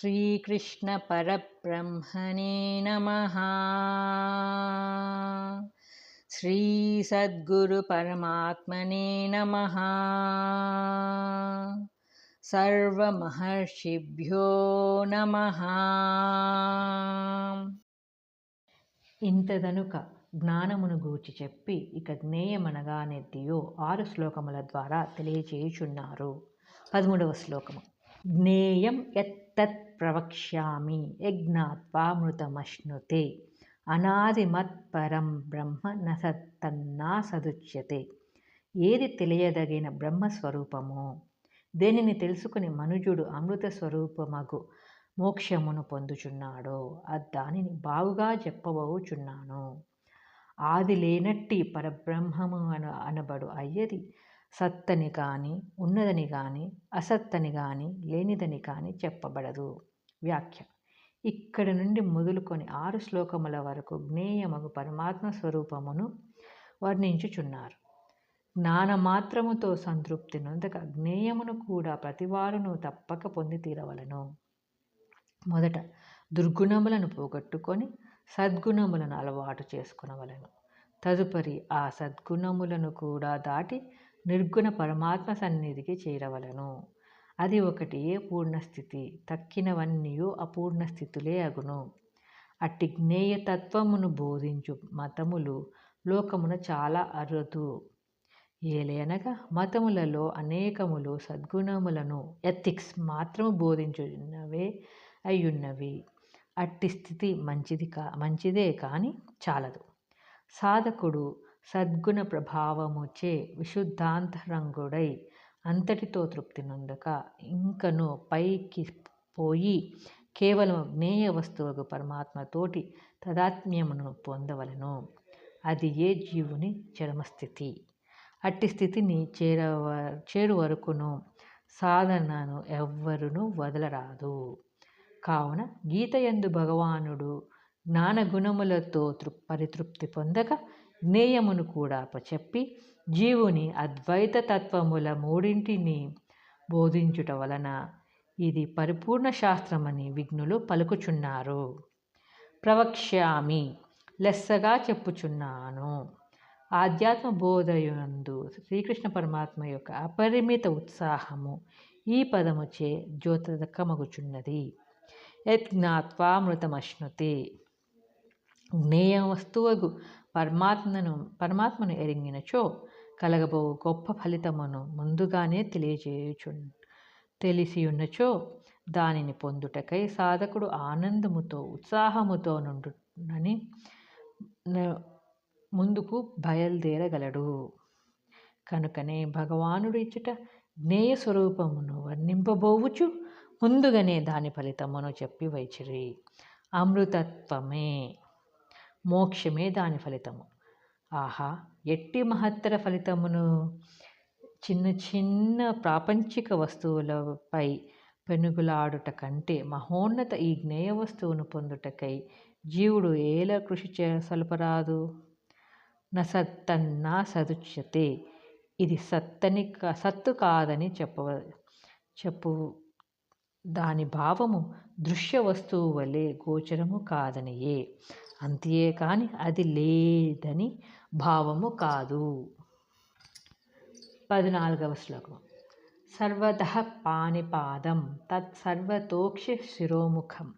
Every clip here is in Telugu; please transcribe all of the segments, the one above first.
श्रीकृष्णपरब्रह्मणे नमः श्रीसद्गुरुपरमात्मने नमः సర్వమహర్షిభ్యో నమ ఇంతదనుక జ్ఞానమును గూర్చి చెప్పి ఇక జ్ఞేయమనగా నెద్దియో ఆరు శ్లోకముల ద్వారా తెలియచేయుచున్నారు పదమూడవ శ్లోకము జ్ఞేయం తత్ ప్రవక్ష్యామి యజ్ఞాత్వామృతమశ్నుతే అనాదిమత్పరం బ్రహ్మ నసత్తన్నా సదుచ్యతే ఏది తెలియదగిన బ్రహ్మస్వరూపమో? దేనిని తెలుసుకుని మనుజుడు అమృత స్వరూపమగు మోక్షమును పొందుచున్నాడో? దానిని బావుగా చెప్పబోచున్నాను. ఆది లేనట్టి పరబ్రహ్మము అన అనబడు అయ్యది సత్తని కానీ ఉన్నదని కానీ అసత్తని కానీ లేనిదని కానీ చెప్పబడదు. వ్యాఖ్య. ఇక్కడ నుండి మొదలుకొని ఆరు శ్లోకముల వరకు జ్ఞేయమగు పరమాత్మ స్వరూపమును వర్ణించుచున్నారు. జ్ఞానమాత్రముతో సంతృప్తి నొందక జ్ఞేయమును కూడా ప్రతివారును తప్పక పొంది తీరవలను. మొదట దుర్గుణములను పోగొట్టుకొని సద్గుణములను అలవాటు చేసుకునవలను. తదుపరి ఆ సద్గుణములను కూడా దాటి నిర్గుణ పరమాత్మ సన్నిధికి చేరవలను. అది ఒకటి ఏ పూర్ణస్థితి తక్కినవన్నీ అపూర్ణ స్థితులే అగును. అట్టి జ్ఞేయతత్వమును బోధించు మతములు లోకమున చాలా అరుదు. ఏలయనగా మతములలో అనేకములు సద్గుణములను ఎథిక్స్ మాత్రము బోధించున్నవే అయ్యున్నవి. అట్టి స్థితి మంచిది కా మంచిదే కానీ చాలదు. సాధకుడు సద్గుణ ప్రభావముచే విశుద్ధాంతరంగుడై అంతటితో తృప్తి నొందక ఇంకను పైకి పోయి కేవలం జ్ఞేయ వస్తువుకు పరమాత్మతోటి తదాత్మ్యమును పొందవలను. అది ఏ జీవుని చరమస్థితి? అట్టి స్థితిని చేరవ చేరు వరకును సాధనను ఎవ్వరును వదలరాదు. కావున గీత ఎందు భగవానుడు జ్ఞానగుణములతో తృ పరితృప్తి పొందక జ్ఞేయమును కూడా చెప్పి జీవుని అద్వైత తత్వముల మూడింటిని బోధించుట వలన ఇది పరిపూర్ణ శాస్త్రమని విఘ్నులు పలుకుచున్నారు. ప్రవక్ష్యామి లెస్సగా చెప్పుచున్నాను. ఆధ్యాత్మ బోధయందు శ్రీకృష్ణ పరమాత్మ యొక్క అపరిమిత ఉత్సాహము ఈ పదముచే జ్యోతదక్కమగుచున్నది యజ్ఞాత్వామృతమశ్నుతే. జ్ఞేయ వస్తువగు పరమాత్మను పరమాత్మను ఎరింగినచో కలగబో గొప్ప ఫలితమును ముందుగానే తెలియజేయుచు తెలిసియున్నచో దానిని పొందుటకై సాధకుడు ఆనందముతో ఉత్సాహముతో నుండునని ముందుకు బయలుదేరగలడు. కనుకనే భగవానుడు ఇచ్చుట జ్ఞేయ స్వరూపమును వర్ణింపబోవుచు ముందుగానే దాని ఫలితమును చెప్పి వైచిరి. అమృతత్వమే. మోక్షమే దాని ఫలితము. ఆహా ఎట్టి మహత్తర ఫలితమును? చిన్న చిన్న ప్రాపంచిక వస్తువులపై పెనుగులాడుట కంటే మహోన్నత ఈ జ్ఞేయ వస్తువును పొందుటకై జీవుడు ఏల కృషి చే సలపరాదు? నసత్తన్నా సదుచ్యతే. ఇది సత్తని సత్తు కాదని చెప్పవ చెప్పు దాని భావము దృశ్య వస్తువు వలె గోచరము కాదనియే. అంతే కాని అది లేదని భావము కాదు. పద్నాలుగవ శ్లోకం. సర్వత పానిపాదం తత్సర్వతోక్షి శిరోముఖం.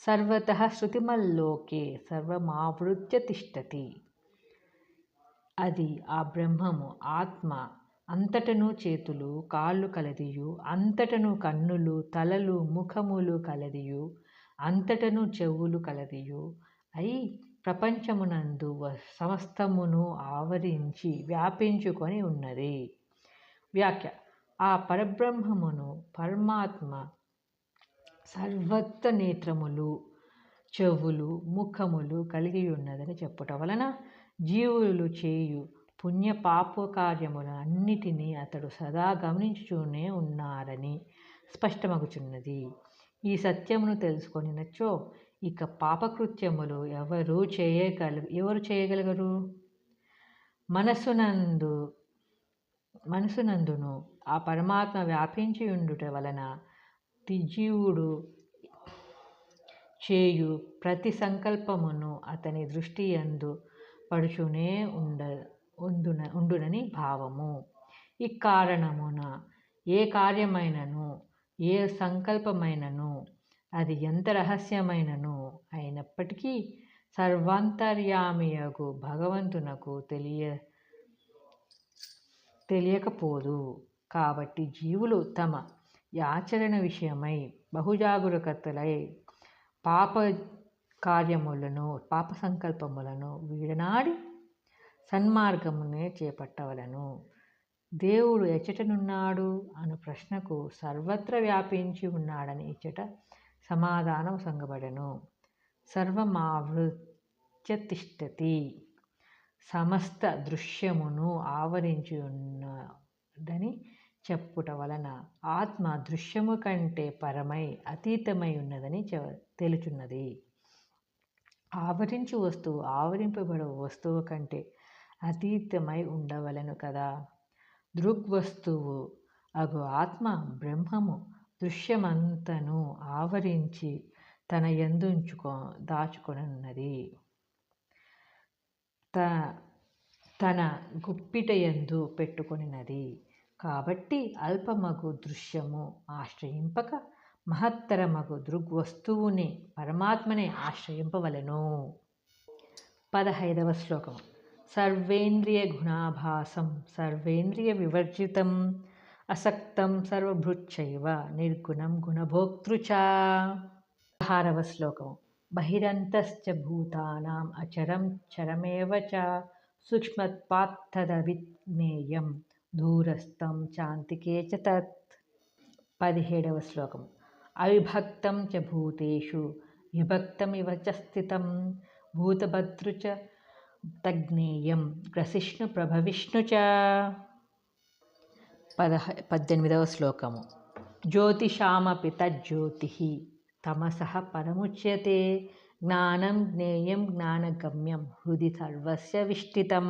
సర్వత శృతిమల్లోకే సర్వమావృత్య తిష్టతి. అది ఆ బ్రహ్మము ఆత్మ అంతటను చేతులు కాళ్ళు కలదియు అంతటను కన్నులు తలలు ముఖములు కలదియు అంతటను చెవులు కలదియు. అయి ప్రపంచమునందు సమస్తమును ఆవరించి వ్యాపించుకొని ఉన్నది. వ్యాఖ్య ఆ పరబ్రహ్మమును పరమాత్మ సర్వత్ర నేత్రములు చెవులు ముఖములు కలిగి ఉన్నదని చెప్పుట వలన జీవులు చేయు పుణ్య అన్నిటినీ అతడు సదా గమనించుచూనే ఉన్నారని స్పష్టమగుచున్నది. ఈ సత్యమును తెలుసుకొనినచో ఇక పాపకృత్యములు ఎవరు చేయగల ఎవరు చేయగలగరు? మనసునందు మనసునందును ఆ పరమాత్మ వ్యాపించి ఉండుట వలన జీవుడు చేయు ప్రతి సంకల్పమును అతని దృష్టి యందు పడుచునే ఉండ ఉండున ఉండునని భావము. ఈ కారణమున ఏ కార్యమైనను ఏ సంకల్పమైనను అది ఎంత రహస్యమైనను అయినప్పటికీ సర్వాంతర్యామియగు భగవంతునకు తెలియ తెలియకపోదు. కాబట్టి జీవులు తమ ఆచరణ విషయమై బహుజాగరూకతలై పాప కార్యములను పాప సంకల్పములను వీడనాడి సన్మార్గమునే చేపట్టవలను. దేవుడు ఎచ్చటనున్నాడు అను ప్రశ్నకు సర్వత్ర వ్యాపించి ఉన్నాడని ఇచ్చట సమాధానం సంగబడెను. సర్వమావృత్యతిష్టతి. సమస్త దృశ్యమును ఆవరించి ఉన్నదని చెప్పుట వలన ఆత్మ దృశ్యము కంటే పరమై అతీతమై ఉన్నదని చె తెలుచున్నది. ఆవరించి వస్తువు ఆవరింపబడ వస్తువు కంటే అతీతమై ఉండవలను కదా. దృగ్వస్తువు అగు ఆత్మ బ్రహ్మము దృశ్యమంతను ఆవరించి తన ఎందుంచుకో దాచుకొనున్నది. త తన గుప్పిటయందు పెట్టుకొనినది. కాబట్టి అల్పమగు దృశ్యము ఆశ్రయింపక మహత్తరమగు దృగ్వస్తువుని పరమాత్మనే ఆశ్రయింపవలెను. పదహైదవ శ్లోకం. సర్వేంద్రియ గుణాభాసం సర్వేంద్రియ వివర్జితం అసక్తం సర్వభృచ్చైవ నిర్గుణం గుణభోక్తృచ పదహారవ శ్లోకం బహిరంతశ్చ భూతానాం అచరం చరమేవ చ. సూక్ష్మత్పాత్తదవిజ్ఞేయం దూరస్థం చాంతికే చ తత్. పదిహేడవ శ్లోకం అవిభక్తం చ భూతేషు విభక్తమివ చ స్థితం. భూతభద్రు చ తజ్ఞేయం గ్రసిష్ణు ప్రభవిష్ణు చ. పదహ పద్దెనిమిదవ శ్లోకము. జ్యోతిషామపి తజ్జ్యోతి తమసః పరముచ్యతే జ్ఞానం జ్ఞేయం జ్ఞానగమ్యం హృది సర్వస్య విష్టితం.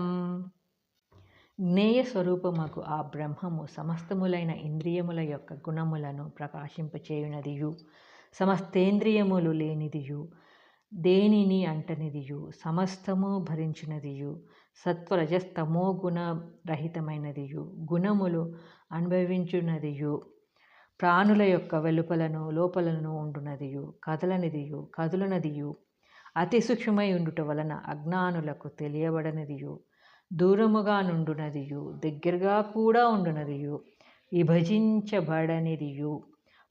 జ్ఞేయస్వరూపమకు ఆ బ్రహ్మము సమస్తములైన ఇంద్రియముల యొక్క గుణములను ప్రకాశింపచేయునదియు సమస్తేంద్రియములు లేనిదియు దేనిని అంటనిదియు? సమస్తము భరించినదియు? సత్వరజస్తమో గుణ రహితమైనదియు? గుణములు అనుభవించున్నదియు ప్రాణుల యొక్క వెలుపలను లోపలను ఉండునదియు? కదలనిదియు? కదులనదియు? అతి సూక్ష్మమై ఉండుట వలన అజ్ఞానులకు తెలియబడనిదియు? దూరముగా నుండునదియు? దగ్గరగా కూడా ఉండునదియు? విభజించబడనిదియు?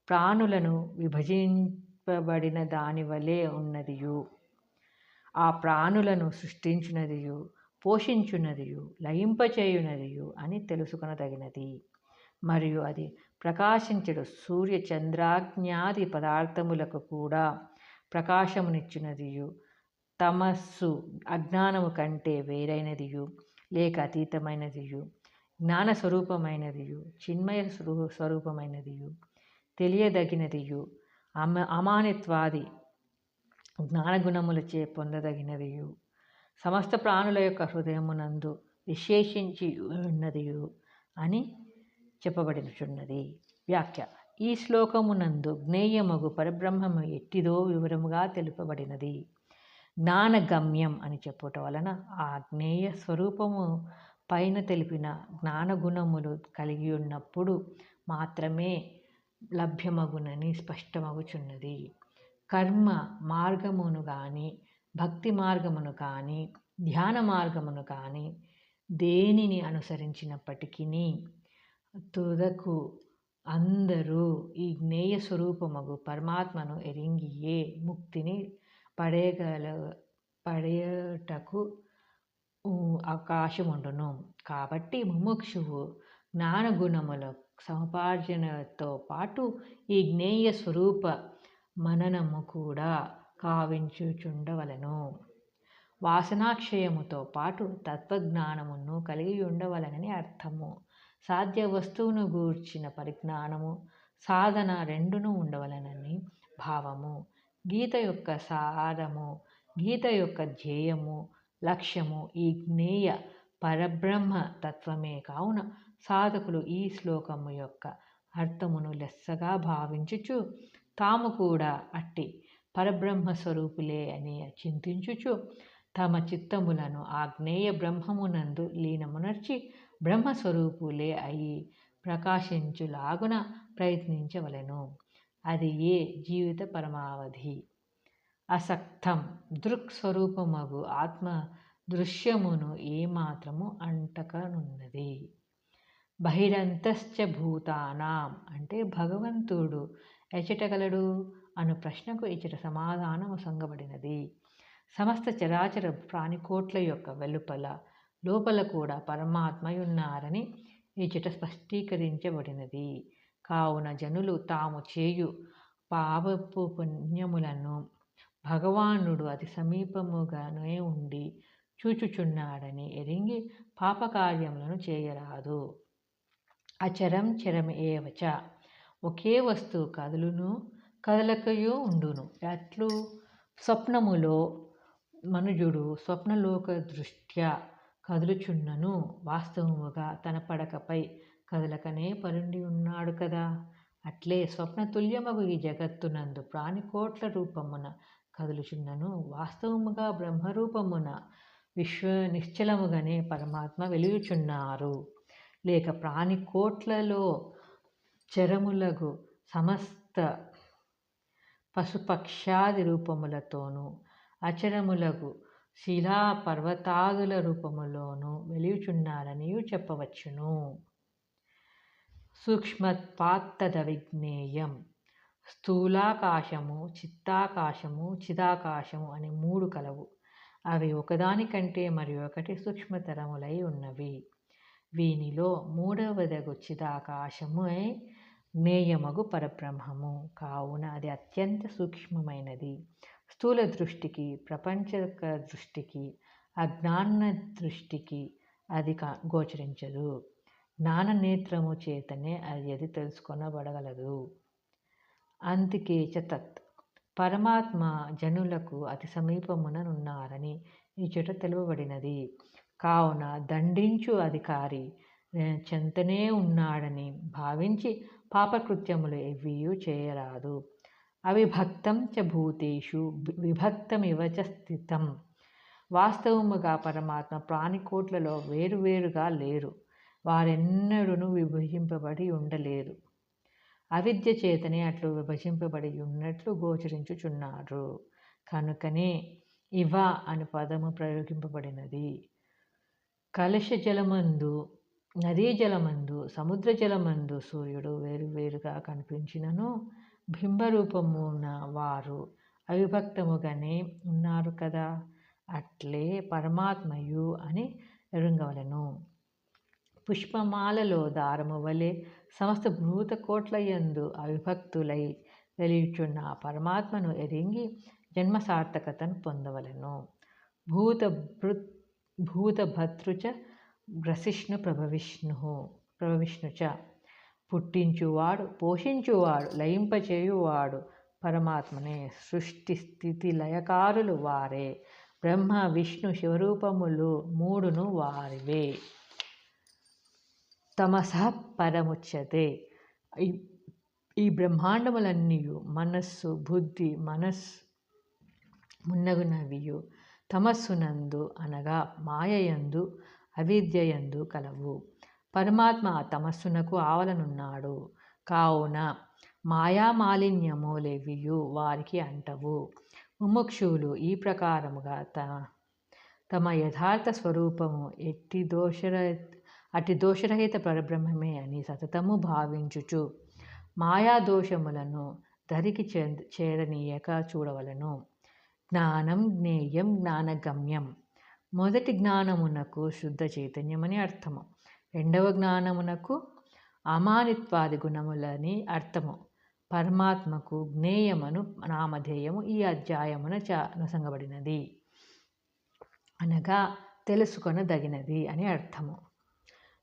ప్రాణులను విభజించ దాని వలె ఉన్నదియు. ఆ ప్రాణులను సృష్టించినదియు పోషించున్నదియు లయింపచేయునదియు అని తెలుసుకొనదగినది. మరియు అది ప్రకాశించడు సూర్య చంద్రాజ్ఞాది పదార్థములకు కూడా ప్రకాశమునిచ్చునదియు. తమస్సు అజ్ఞానము కంటే వేరైనదియు లేక అతీతమైనదియు జ్ఞాన స్వరూపమైనదియు చిన్మయ స్వరూ స్వరూపమైనదియు తెలియదగినదియు అమ అమానిత్వాది జ్ఞానగుణములచే పొందదగినదియు. సమస్త ప్రాణుల యొక్క హృదయమునందు విశేషించి ఉన్నదియు అని చెప్పబడిచున్నది వ్యాఖ్య. ఈ శ్లోకమునందు జ్ఞేయమగు పరబ్రహ్మము ఎట్టిదో వివరముగా తెలుపబడినది. జ్ఞానగమ్యం అని చెప్పుట వలన ఆ జ్ఞేయ స్వరూపము పైన తెలిపిన జ్ఞానగుణములు కలిగి ఉన్నప్పుడు మాత్రమే లభ్యమగునని స్పష్టమగుచున్నది. కర్మ మార్గమును కానీ భక్తి మార్గమును కానీ ధ్యాన మార్గమును కానీ దేనిని అనుసరించినప్పటికీ తుదకు అందరూ ఈ జ్ఞేయ స్వరూపమగు పరమాత్మను ఎరింగియే ముక్తిని పడేయగల పడేటకు అవకాశం ఉండును కాబట్టి ముముక్షువు జ్ఞానగుణముల సముపార్జనతో పాటు ఈ జ్ఞేయ స్వరూప మననము కూడా కావించుచుండవలను. వాసనాక్షయముతో పాటు తత్వజ్ఞానమును కలిగి ఉండవలనని అర్థము. సాధ్య వస్తువును గూర్చిన పరిజ్ఞానము సాధన రెండును ఉండవలనని భావము. గీత యొక్క సారము గీత యొక్క ధ్యేయము లక్ష్యము ఈ జ్ఞేయ పరబ్రహ్మ తత్వమే కావున సాధకులు ఈ శ్లోకము యొక్క అర్థమును లెస్సగా భావించుచు తాము కూడా అట్టి పరబ్రహ్మ స్వరూపులే అని చింతించుచు తమ చిత్తములను ఆగ్నేయ బ్రహ్మమునందు లీనమునర్చి బ్రహ్మస్వరూపులే అయి ప్రకాశించులాగున ప్రయత్నించవలెను. అది ఏ జీవిత పరమావధి? అసక్తం దృక్స్వరూపమగు ఆత్మ దృశ్యమును ఏమాత్రము అంటకనున్నది? బహిరంతశ్చ భూతానాం అంటే భగవంతుడు ఎచటగలడు అను ప్రశ్నకు ఇచ్చట సమాధానము సంగబడినది. సమస్త చరాచర ప్రాణికోట్ల యొక్క వెలుపల లోపల కూడా పరమాత్మయున్నారని ఇచ్చట స్పష్టీకరించబడినది. కావున జనులు తాము చేయు పాపపు పుణ్యములను భగవానుడు అతి సమీపముగానే ఉండి చూచుచున్నాడని ఎరింగి పాపకార్యములను చేయరాదు. అచరం చరం ఏవచ ఒకే వస్తువు కదులును కదలకయో ఉండును. అట్లు స్వప్నములో మనుజుడు స్వప్నలోక దృష్ట్యా కదులుచున్నను. వాస్తవముగా తన పడకపై కదలకనే పరుండి ఉన్నాడు కదా. అట్లే స్వప్నతుల్యమగు ఈ జగత్తునందు ప్రాణికోట్ల రూపమున కదులుచున్నను. వాస్తవముగా బ్రహ్మరూపమున విశ్వ నిశ్చలముగానే పరమాత్మ వెలుగుచున్నారు. లేక ప్రాణికోట్లలో చరములగు సమస్త పశుపక్షాది రూపములతోనూ అచరములగు శిలా పర్వతాదుల రూపములోనూ వెలుచున్నారని చెప్పవచ్చును. సూక్ష్మత్పాత్తద విజ్ఞేయం స్థూలాకాశము చిత్తాకాశము చిదాకాశము అని మూడు కలవు. అవి ఒకదానికంటే మరి ఒకటి సూక్ష్మతరములై ఉన్నవి. వీనిలో మూడవదగు చిదాకాశమే జ్ఞేయమగు పరబ్రహ్మము. కావున అది అత్యంత సూక్ష్మమైనది. స్థూల దృష్టికి ప్రపంచక దృష్టికి అజ్ఞాన దృష్టికి అది కా గోచరించదు. జ్ఞాన నేత్రము చేతనే అది అది తెలుసుకొనబడగలదు. అందుకే చతత్ పరమాత్మ జనులకు అతి సమీపముననున్నారని ఈ చెట తెలువబడినది. కావున దండించు అధికారి చెంతనే ఉన్నాడని భావించి పాపకృత్యములు ఎవ్వియూ చేయరాదు. అవిభక్తం చ భూతేషు విభక్తమివ చ స్థితం. వాస్తవముగా పరమాత్మ ప్రాణికోట్లలో వేరువేరుగా లేరు. వారెన్నడూను విభజింపబడి ఉండలేరు అవిద్య చేతనే అట్లు విభజింపబడి ఉన్నట్లు గోచరించుచున్నారు కనుకనే ఇవ అని పదము ప్రయోగింపబడినది. కలశ జలమందు నదీ జలమందు సముద్ర జలమందు సూర్యుడు వేరువేరుగా కనిపించినను. బింబరూపమున వారు అవిభక్తముగానే ఉన్నారు కదా. అట్లే పరమాత్మయు అని ఎరుంగవలను. పుష్పమాలలో దారము వలె సమస్త భూత కోట్ల యందు అవిభక్తులై వెలియుచున్న పరమాత్మను ఎరింగి జన్మ సార్థకతను పొందవలను. భూత భృత్ భూతభర్తృచ గ్రసిష్ణు ప్రభవిష్ణు ప్రభవిష్ణుచ పుట్టించువాడు పోషించువాడు లయింపచేయువాడు పరమాత్మనే సృష్టి స్థితి లయకారులు వారే. బ్రహ్మ విష్ణు శివరూపములు మూడును వారివే. తమస పరముచ్యతే. ఈ బ్రహ్మాండములన్నీ మనస్సు బుద్ధి మనస్సు మున్నగునవియు. తమస్సునందు అనగా మాయయందు అవిద్యయందు కలవు. పరమాత్మ తమస్సునకు ఆవలనున్నాడు. కావున మాయామాలిన్యములేవియు వారికి అంటవు. ముముక్షువులు ఈ ప్రకారముగా త తమ యథార్థ స్వరూపము ఎట్టి దోషర అటు దోషరహిత పరబ్రహ్మమే అని సతతము భావించుచు మాయా దోషములను ధరికి చేరనీయక చూడవలను. జ్ఞానం జ్ఞేయం జ్ఞానగమ్యం. మొదటి జ్ఞానమునకు శుద్ధ చైతన్యమని అర్థము. రెండవ జ్ఞానమునకు అమానిత్వాది గుణములని అర్థము. పరమాత్మకు జ్ఞేయమను నామధేయము ఈ అధ్యాయమున చ అనుసంగబడినది. అనగా తెలుసుకొనదగినది అని అర్థము.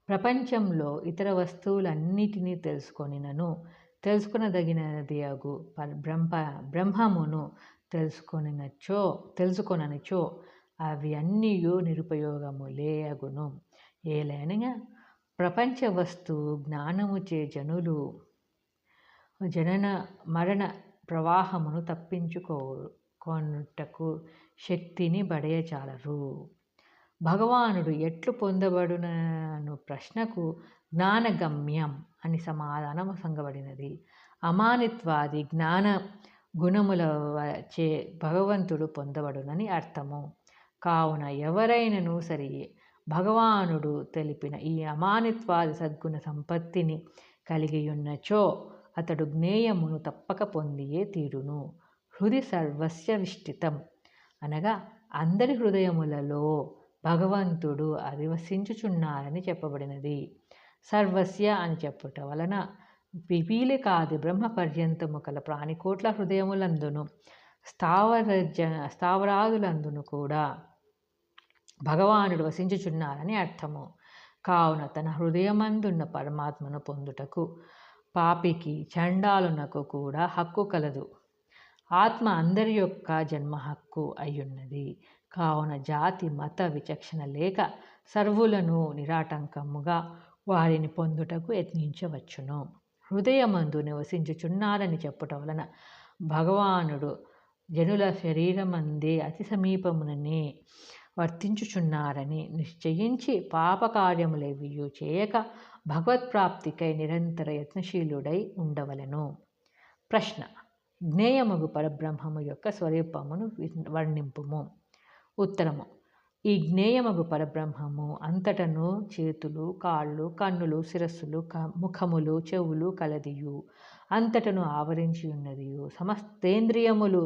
ప్రపంచంలో ఇతర వస్తువులన్నిటినీ తెలుసుకొనినను. తెలుసుకొనదగినది అగు బ్రహ్మ బ్రహ్మమును తెలుసుకొనినచో తెలుసుకొననిచో అవి అన్నీ నిరుపయోగములే అగును. ఏలైనగా ప్రపంచ వస్తువు జ్ఞానము చే జనులు జనన మరణ ప్రవాహమును తప్పించుకో కొనుటకు శక్తిని బడయచాలరు. భగవానుడు ఎట్లు పొందబడునను ప్రశ్నకు జ్ఞానగమ్యం అని సమాధానం సంగబడినది. అమానిత్వాది జ్ఞాన గుణముల చే భగవంతుడు పొందబడునని అర్థము. కావున ఎవరైనను సరే భగవానుడు తెలిపిన ఈ అమానిత్వాది సద్గుణ సంపత్తిని కలిగియున్నచో అతడు జ్ఞేయమును తప్పక పొందియే తీరును. హృది సర్వస్య విష్టితం. అనగా అందరి హృదయములలో భగవంతుడు అధివసించుచున్నారని చెప్పబడినది. సర్వస్య అని చెప్పుట వలన పిపీలి కాది బ్రహ్మ పర్యంతము కల ప్రాణికోట్ల హృదయములందును స్థావర స్థావరాదులందును కూడా భగవానుడు వసించుచున్నారని అర్థము. కావున తన హృదయమందున్న పరమాత్మను పొందుటకు పాపికి చండాలునకు కూడా హక్కు కలదు. ఆత్మ అందరి యొక్క జన్మ హక్కు అయ్యున్నది. కావున జాతి మత విచక్షణ లేక సర్వులను నిరాటంకముగా వారిని పొందుటకు యత్నించవచ్చును. హృదయమందు నివసించుచున్నారని చెప్పటం వలన భగవానుడు జనుల శరీరమందే అతి సమీపముననే వర్తించుచున్నారని నిశ్చయించి పాపకార్యములేవియు చేయక భగవత్ప్రాప్తికై నిరంతర యత్నశీలుడై ఉండవలను. ప్రశ్న. జ్ఞేయమగు పరబ్రహ్మము యొక్క స్వరూపమును వర్ణింపుము. ఉత్తరము. ఈ జ్ఞేయమగు పరబ్రహ్మము అంతటను చేతులు కాళ్ళు కన్నులు శిరస్సులు క ముఖములు చెవులు కలదియు. అంతటను ఆవరించి ఉన్నదియు సమస్తేంద్రియములు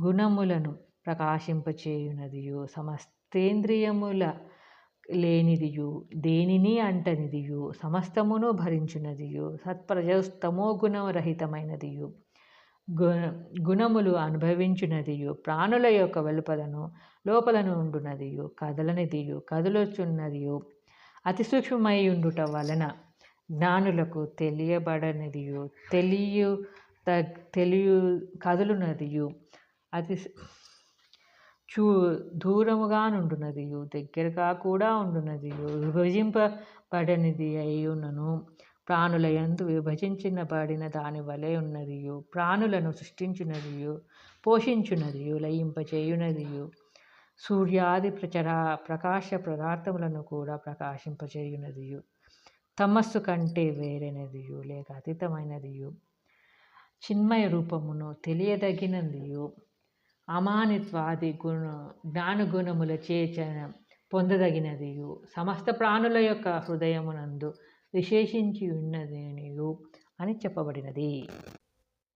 గుణములను ప్రకాశింపచేయునదియు సమస్తేంద్రియముల లేనిదియు. దేనిని అంటనిదియు. సమస్తమును భరించునదియు సత్ప్రజస్తమో గుణరహితమైనదియు. గు గుణములు అనుభవించునదియు ప్రాణుల యొక్క వెలుపలను లోపలను ఉండునదియు కదలనిదియు కదులుచున్నదియు అతి సూక్ష్మమై ఉండుట వలన జ్ఞానులకు తెలియబడనిదియు తెలియు తెలియ కదులునదియు. అతి చూ దూరముగా నుండునదియు దగ్గరగా కూడా ఉండునదియు. విభజింపబడనిది అయ్యునను ప్రాణుల యందు విభజించబడిన దాని వలె ఉన్నదియు. ప్రాణులను సృష్టించునదియు పోషించునదియు లయింపచేయునదియు సూర్యాది ప్రచరా ప్రకాశ పదార్థములను కూడా ప్రకాశింపచేయునదియు తమస్సు కంటే వేరైనదియు లేక అతీతమైనదియు. చిన్మయ రూపమును తెలియదగినదియు. అమానిత్వాది గుణ జ్ఞానగుణముల చేచ పొందదగినదియు. సమస్త ప్రాణుల యొక్క హృదయమునందు విశేషించి ఉన్నదనియు అని చెప్పబడినది.